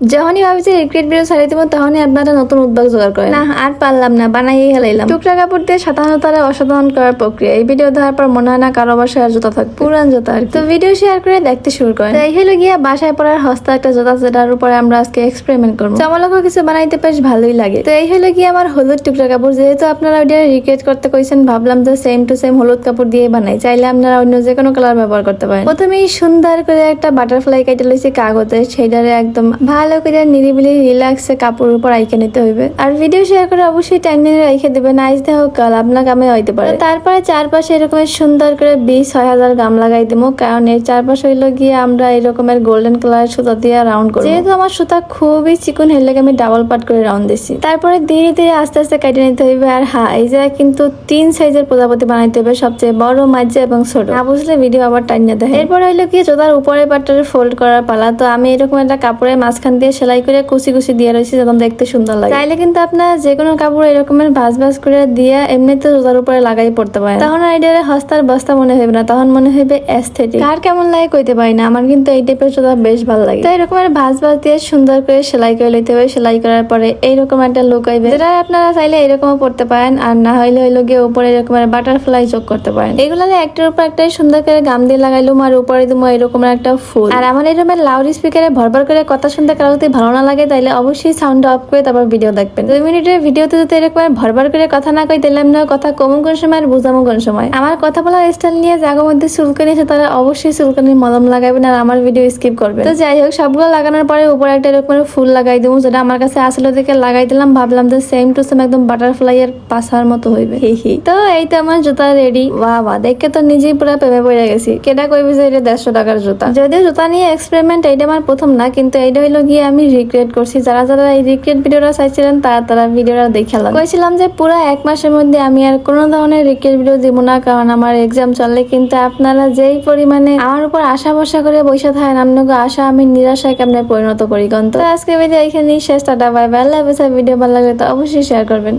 যখনই ভাবছি recreate video ছাড়িয়ে দেবো তখনই আপনারা নতুন উদ্যোগ জোগাড় করেন। না আর পারলাম না বানাইয়েই হেলাইলাম টুকরা কাপড় দিয়ে সাধারণত অসাধারণ করার প্রক্রিয়া। এই ভিডিও দেওয়ার পর মনে হয় না কারও বাসায় আর জুতা থাকবে। পুরান জুতা আর তো ভিডিও শেয়ার করে দেখতে শুরু করেন। তো এই হলো গিয়া বাসায় পড়ার হস্তা একটা জুতা যেটার উপরে আমরা আজকে এক্সপেরিমেন্ট করব। জামালকও কিছু বানাইতে বেশ ভালোই লাগে। তো এই হলো গিয়ে আমার হলুদ টুকরা কাপড়। যেহেতু আপনারা ওইটা রিক্রিয়েট করতে কইছেন ভাবলাম যে সেম টু সেম হলুদ কাপড় দিয়ে বানাই। চাইলে আপনারা অন্য যে কোনো কালার ব্যবহার করতে পারেন। প্রথমেই সুন্দর করে একটা বাটারফ্লাই কেটে লইছি কাগজে সেটারে একদম ভালো করে নিরিবিলি রিল্যাক্সে কাপড়ের উপর আইকে নিতে হইবে। আর ভিডিও শেয়ার করে অবশ্যই টাইম নিয়ে রেখে দেবেন আইস দেহ কাল আপনার কামে হইতে পারে। তারপরে চারপাশে এরকম সুন্দর করে বিশ ছয় হাজার গাম লাগাই দিব কারণ এর চারপাশে হইল গিয়ে আমরা এরকমের গোল্ডেন কালার সুতা দিয়ে রাউন্ড করব। যেহেতু আমার সুতা খুবই চিকুন হেলে আমি ডাবল পাট করে রাউন্ড দিছি। তারপরে ধীরে ধীরে আস্তে আস্তে কেটে নিতে হইবে। আর হ্যাঁ এই যে কিন্তু তিন সাইজের প্রজাপতি বানাইতে হবে সবচেয়ে বড় মাঝে এবং ছোট। না বুঝলে ভিডিও আবার টাইনে দেয় এরপরে হইল কি জোতার উপরে পাটটারে ফোল্ড করার পালা। তো আমি এরকম একটা কাপড়ের মাঝখান দিয়ে সেলাই করে কুচি কুচি দিয়ে রয়েছি যখন দেখতে সুন্দর লাগে। চাইলে কিন্তু আপনার যে কোনো কাপড় এরকমের ভাজ ভাজ করে দিয়ে এমনিতে জোতার উপরে লাগাই পড়তে পারেন। তখন আইডিয়ারে হস্তার বস্তা মনে হইবে না তখন মনে হইবে অ্যাস্থেটিক আর কেমন লাগে কইতে পারি না আমার কিন্তু এই টাইপের জোতা বেশ ভালো লাগে। তো এরকমের ভাজ ভাজ দিয়ে সুন্দর করে সেলাই করে লইতে হবে সেলাই করার পরে এইরকম একটা লুক আইবে। যেটা আপনারা চাইলে এরকমও পড়তে পারেন আর না হইলে হইল গিয়ে উপরে এরকমের বাটারফ্লাই যোগ করতে পারেন। এগুলারে একটার উপর একটা সুন্দর করে গাম দিয়ে লাগাইলুম আর উপরে দিমু এরকম একটা ফুল। আর আমার এরকমের লাউড স্পিকারে ভরভর করে কথা শুনতে কারও যদি ভালো না লাগে তাইলে অবশ্যই সাউন্ড অফ করে তারপর ভিডিও দেখবেন। দুই মিনিটের ভিডিওতে যদি এরকম ভরভর করে কথা না কই তাহলে আমরা কথা কমন কোন সময় আর বুঝামো কোন সময়। আমার কথা বলার স্টাইল নিয়ে জাগো মধ্যে চুলকানি আছে তারা অবশ্যই চুলকানির মলম লাগাবেন আর আমার ভিডিও স্কিপ করবেন। তো যাই হোক সবগুলো লাগানোর পরে উপরে একটা এরকম ফুল লাগাই দেবো যেটা আমার কাছে আসলে দেখে লাগাই দিলাম। ভাবলাম যে সেম টু সেম একদম বাটারফ্লাই এর পাশার মতো হইবে। হি হি। তো এই তো আমার জুতা রেডি বাহ বাহ দেখে তো নিজেই পুরো প্রেমে পড়ে গেছি। কেটা কইবি যে এটা দেড়শো টাকার জুতা? যদিও জুতা নিয়ে এক্সপেরিমেন্ট এইটা আমার প্রথম না কিন্তু এইটা হইল গিয়ে আমি রিক্রিয়েট করছি। যারা যারা এই রিক্রিয়েট ভিডিওটা চাইছিলেন, তারা তারা ভিডিওটা দেখে লাগ কইছিলাম যে পুরো এক মাসের মধ্যে আমি আর কোনো ধরনের রিক্রিয়েট ভিডিও দিব না, কারণ আমার এক্সাম চলে, কিন্তু আপনারা যেই পরিমাণে আমার উপর আশা ভরসা করে বসে থাকেন আপনাকে আশা আমি নিরাশায় কেমনে পরিণত করি গন্ত আজকে ভিডিও এখানেই শেষ, tata bye bye Allah video ভালো লাগলে তো অবশ্যই শেয়ার করবেন।